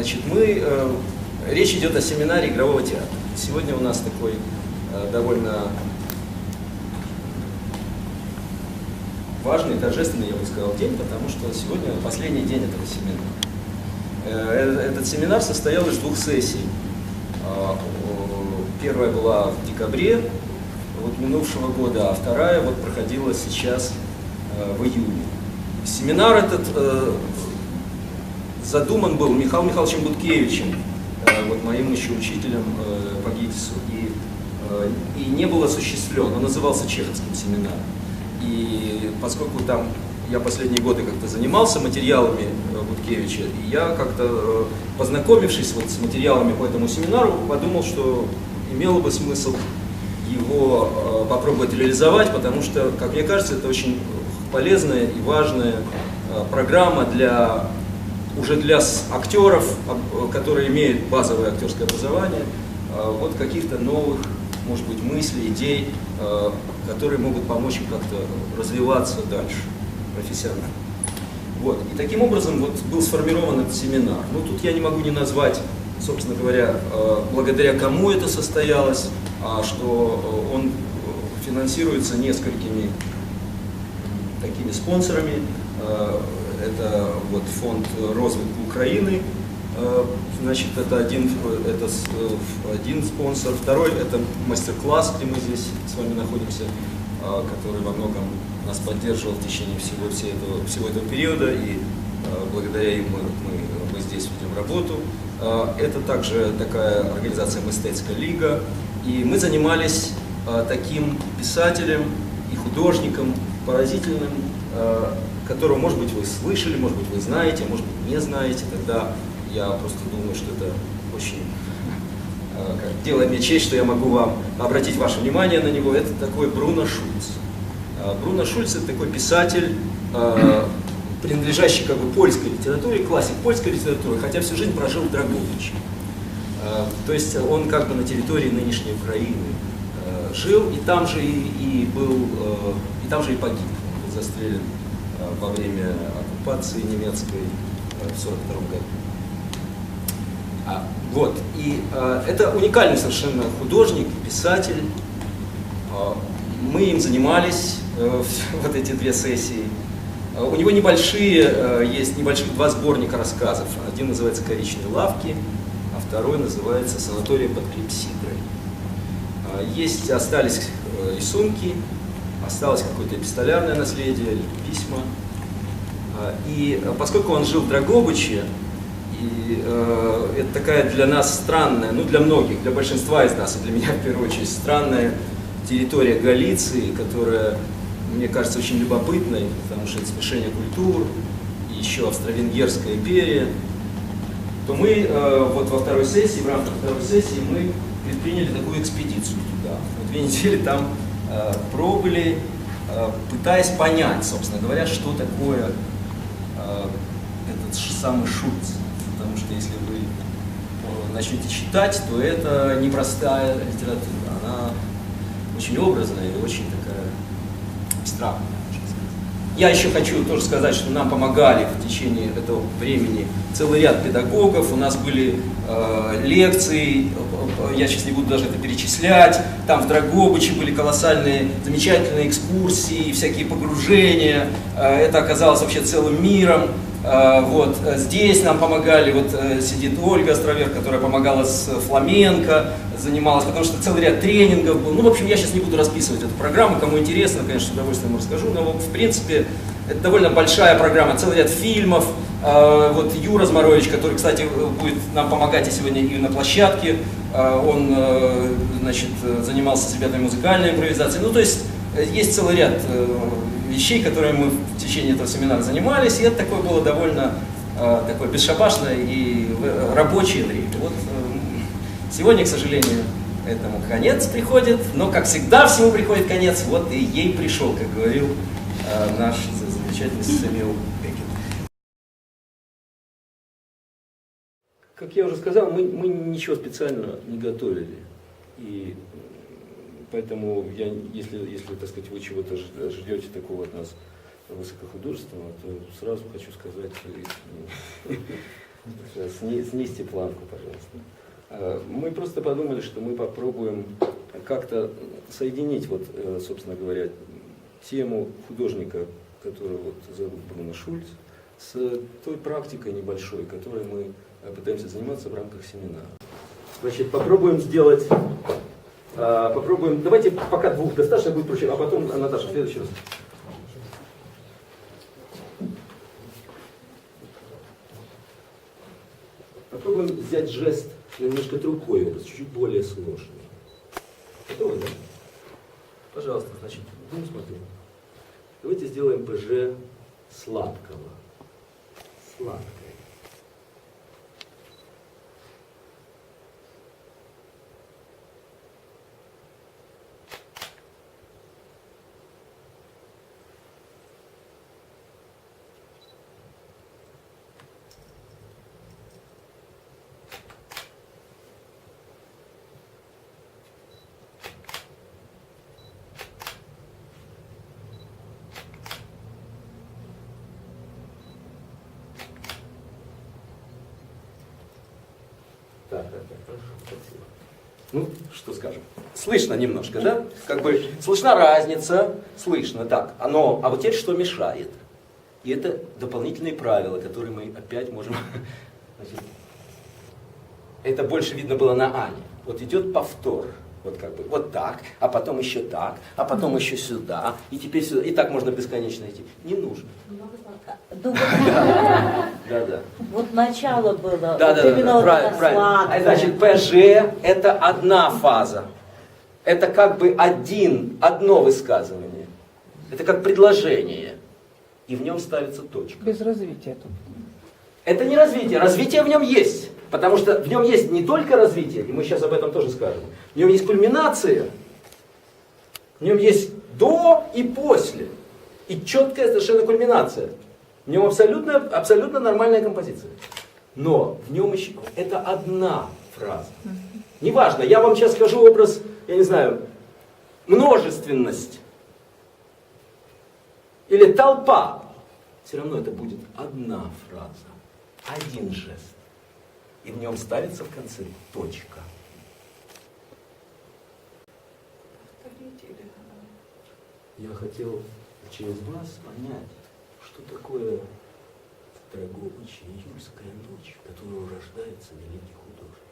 Значит, мы, э, речь идет о семинаре игрового театра. Сегодня у нас такой э, довольно важный, торжественный, я бы сказал, день, потому что сегодня последний день этого семинара. Э, Этот семинар состоял из двух сессий. А, Первая была в декабре вот, минувшего года, а вторая вот проходила сейчас в июне. Семинар этот задуман был Михаилом Михайловичем Буткевичем, э, вот моим еще учителем э, по ГИТИСу, и, э, и не был осуществлен. Он назывался Чеховским семинаром. И поскольку там я последние годы как-то занимался материалами Буткевича, и я как-то, познакомившись вот с материалами по этому семинару, подумал, что имело бы смысл его попробовать реализовать, потому что, как мне кажется, это очень полезная и важная программа для уже для актеров, об- которые имеют базовое актерское образование, э, вот каких-то новых, может быть, мыслей, идей, э, которые могут помочь им как-то развиваться дальше профессионально. Вот. И таким образом вот был сформирован этот семинар. Ну тут я не могу не назвать, собственно говоря, э, благодаря кому это состоялось, а что э, он э, финансируется несколькими такими спонсорами. Это вот фонд розвитку України. Э, Значит, это один, это э, один спонсор. Второй это мастер-класс, где мы здесь с вами находимся, э, который во многом нас поддерживал в течение всего, всей этого, всего этого периода. И благодаря им мы, мы, мы здесь ведем работу. Это также такая организация «Мистецкая лига». И мы занимались таким писателем и художником поразительным, которого, может быть, вы слышали, может быть, вы знаете, может быть, не знаете. Тогда я просто думаю, что это очень э, как, делает мне честь, что я могу вам обратить ваше внимание на него. Это такой Бруно Шульц. Э, Бруно Шульц это такой писатель, э, принадлежащий как бы польской литературе, классик польской литературы, хотя всю жизнь прожил в Драговиче. То есть он как бы на территории нынешней Украины жил, и там же и, и был, и там же и погиб. Он был застрелен во время оккупации немецкой э, в 1942 году. А, вот, и э, это уникальный совершенно художник, писатель. Э, мы им занимались э, вот эти две сессии. Э, у него небольшие, э, есть небольших два сборника рассказов. Один называется «Коричневые лавки», а второй называется «Санаторий под клипсидрой». Э, Есть, остались э, рисунки, осталось какое-то эпистолярное наследие, письма. А, И э, поскольку он жил в Драгобыче, и э, это такая для нас странная, ну для многих, для большинства из нас, и для меня в первую очередь, странная территория Галиции, которая, мне кажется, очень любопытной, потому что это смешение культур, и еще Австро-Венгерская империя, то мы э, вот во второй сессии, в рамках второй сессии, мы предприняли такую экспедицию туда. Мы две недели там э, пробыли, э, пытаясь понять, собственно говоря, что такое э, этот самый Шульц. Потому что если вы начнете читать, то это непростая литература. Она очень образная и очень такая сказать. Я еще хочу тоже сказать, что нам помогали в течение этого времени целый ряд педагогов. У нас были э, лекции, э, я сейчас не буду даже это перечислять. Там в Драгобыче были колоссальные, замечательные экскурсии, всякие погружения. Э, это оказалось вообще целым миром. Э, Вот э, здесь нам помогали, вот э, сидит Ольга Островер, которая помогала с фламенко, занималась, потому что целый ряд тренингов был. Ну, в общем, я сейчас не буду расписывать эту программу, кому интересно, конечно, с удовольствием расскажу, но, в принципе, это довольно большая программа, целый ряд фильмов. Э, Вот Юра Змарович, который, кстати, будет нам помогать и сегодня и на площадке, э, он, э, значит, э, занимался с ребятами музыкальной импровизацией. Ну, то есть, э, есть целый ряд э, вещей, которые мы в течение этого семинара занимались, и это такое было довольно э, такое бесшабашное и э, рабочее время. Вот э, сегодня, к сожалению, этому конец приходит, но, как всегда, всему приходит конец, вот и ей пришел, как говорил э, наш за- замечательный Сэмюэл Беккет. Как я уже сказал, мы, мы ничего специально не готовили. И поэтому, я, если, если, так сказать, вы чего-то ждете такого от нас высокохудожественного, то сразу хочу сказать, Сни- Снизьте планку, пожалуйста. Э, Мы просто подумали, что мы попробуем как-то соединить, вот, э, собственно говоря, тему художника, которого вот зовут Бруно Шульц, с той практикой небольшой, которой мы э, пытаемся заниматься в рамках семинара. Значит, попробуем сделать, а, попробуем, давайте пока двух достаточно будет проще, а потом, Наташа, в следующий раз. Попробуем взять жест немножко другой образ, чуть-чуть более сложный. Готовы, да? Пожалуйста, значит, будем смотреть. Давайте сделаем ПЖ сладкого. Сладкое. Так, так, так, хорошо, спасибо. Ну, что скажем? Слышно немножко, да? Как бы слышна разница, слышно, так. Оно, а вот теперь что мешает? И это дополнительные правила, которые мы опять можем... Это больше видно было на Ане. Вот идет повтор. Вот как бы вот так, а потом еще так, а потом еще сюда, и теперь сюда. И так можно бесконечно идти. Не нужно. Ну, вот, Да, да. вот начало было, Да, да, да, правильно. А Значит, ПЖ это одна фаза. Это как бы один, одно высказывание. Это как предложение. И в нем ставится точка. Без развития тут. Это не развитие. Развитие в нем есть. Потому что в нем есть не только развитие, и мы сейчас об этом тоже скажем. В нем есть кульминация. В нем есть до и после. И четкая совершенно кульминация. В нем абсолютно, абсолютно нормальная композиция. Но в нем еще это одна фраза. Неважно, я вам сейчас скажу образ, я не знаю, множественность или толпа. Все равно это будет одна фраза, один жест. И в нем ставится в конце точка. Я хотел через вас понять, что такое Драгобычья июльская ночь, в которую рождается великий художник.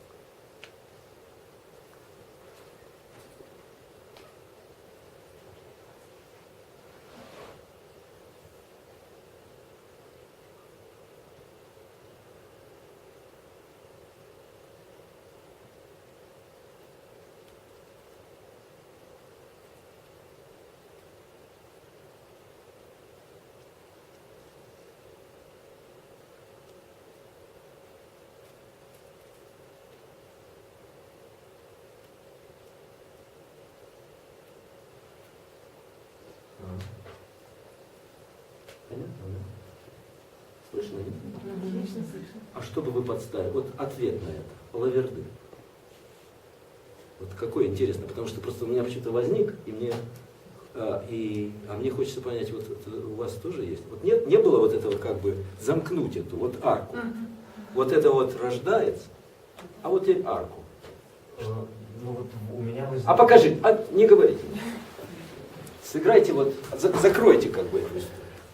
Понятно, да? Слышно? нет? А что бы вы подставили? Вот ответ на это. Лаверды. Вот какой интересно, потому что просто у меня почему-то возник, и мне, а, и, а мне хочется понять, вот это у вас тоже есть. Вот нет, не было вот этого как бы замкнуть эту вот арку. Вот это вот рождается, а вот теперь арку. Ну вот у меня возник... А покажи, а, не говорите. Сыграйте вот, за- закройте как бы эту историю.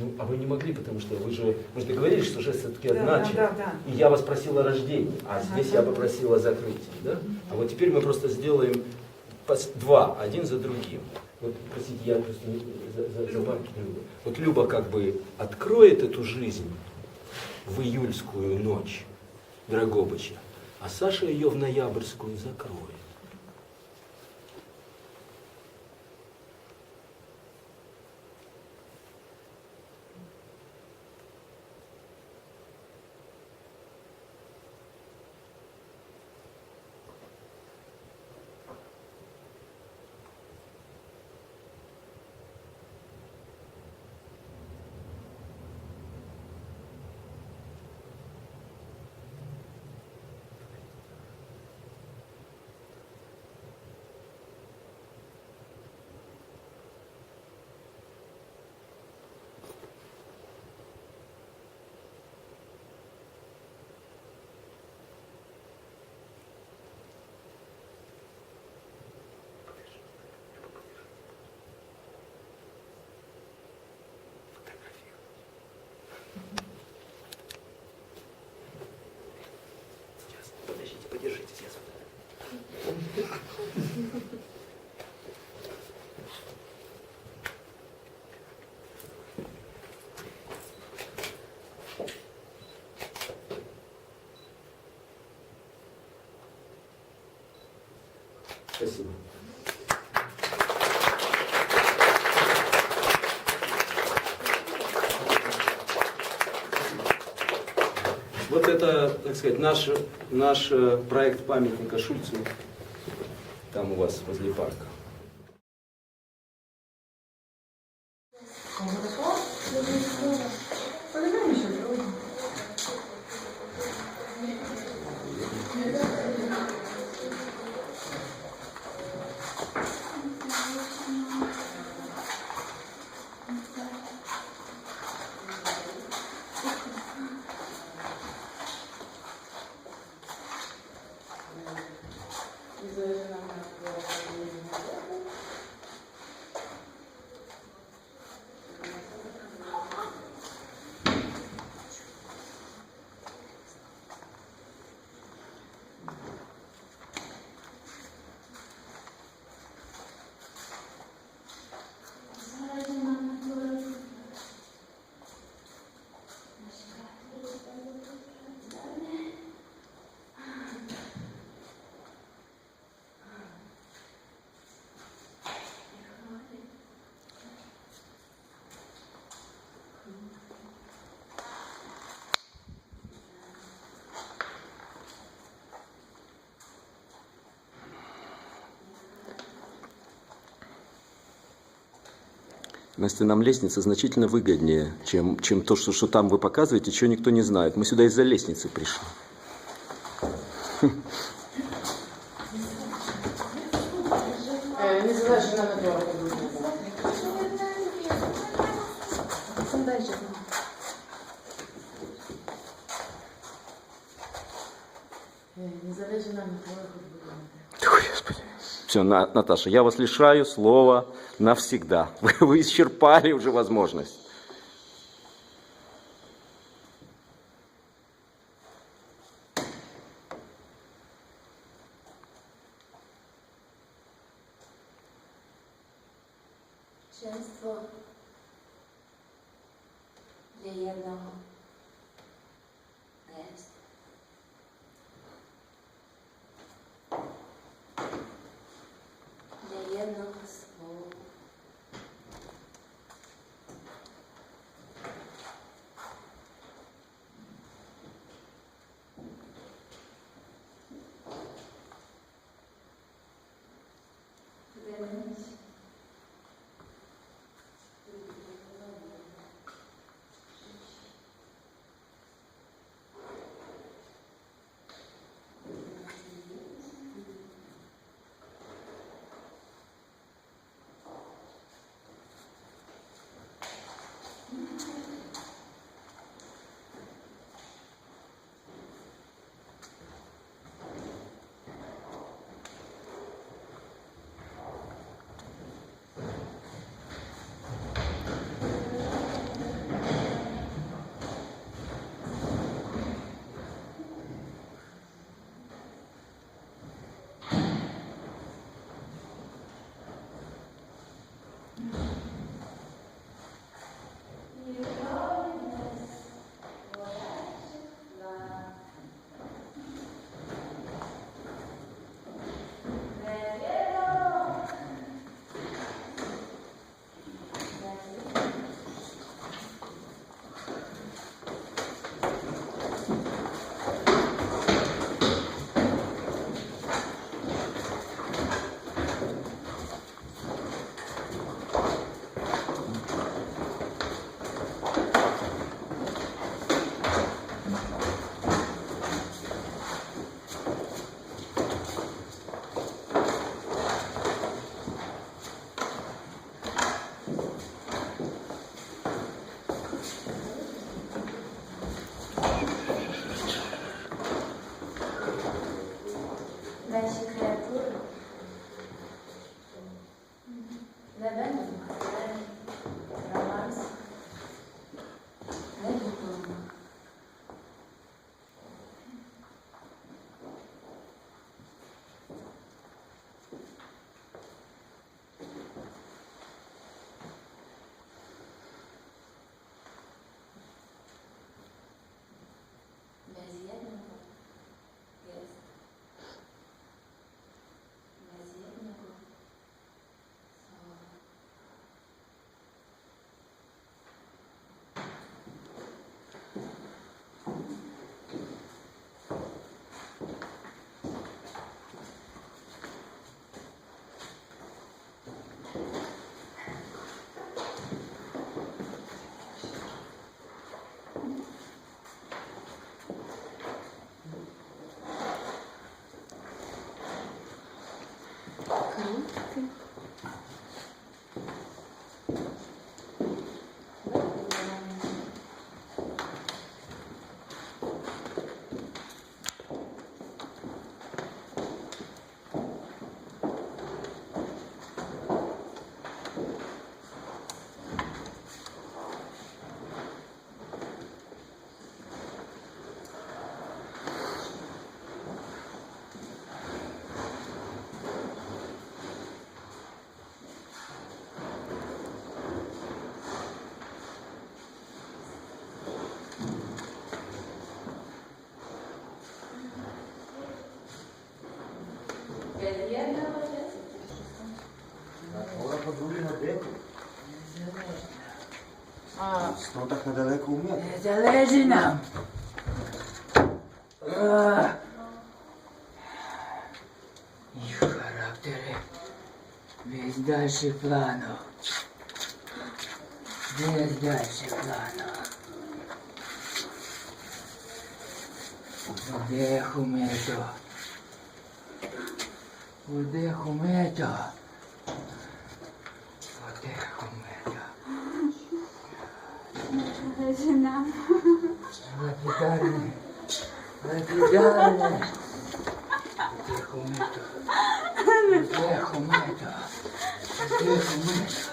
Ну, а вы не могли, потому что вы же, мы же договорились, что жест все-таки Да, одначе. да, да. И я вас просил о рождении, а Ага. здесь я попросил о закрытии. Да? А вот теперь мы просто сделаем два, один за другим. Вот, простите, я просто не- за, за, за вами, Люба. Вот Люба как бы откроет эту жизнь в июльскую ночь Драгобыча, а Саша ее в ноябрьскую закроет. Спасибо. Вот это, так сказать, наш, наш э, проект памятника Шульцу. Там у вас возле парка. Настя, нам лестница значительно выгоднее, чем, чем то, что, что там вы показываете, чего никто не знает. Мы сюда из-за лестницы пришли. Е, Не залежить Все, Наташа, я вас лишаю слова навсегда. Вы, исчерпали уже возможность. 嗯 у мене. Не залежи нам. А. Їх характери без дальших планов. Без дальших планов. Подеху мето. Подеху мето. Grażyna. Lepidarnie. Lepidarnie. Zdechometa. Zdechometa. Zdechometa.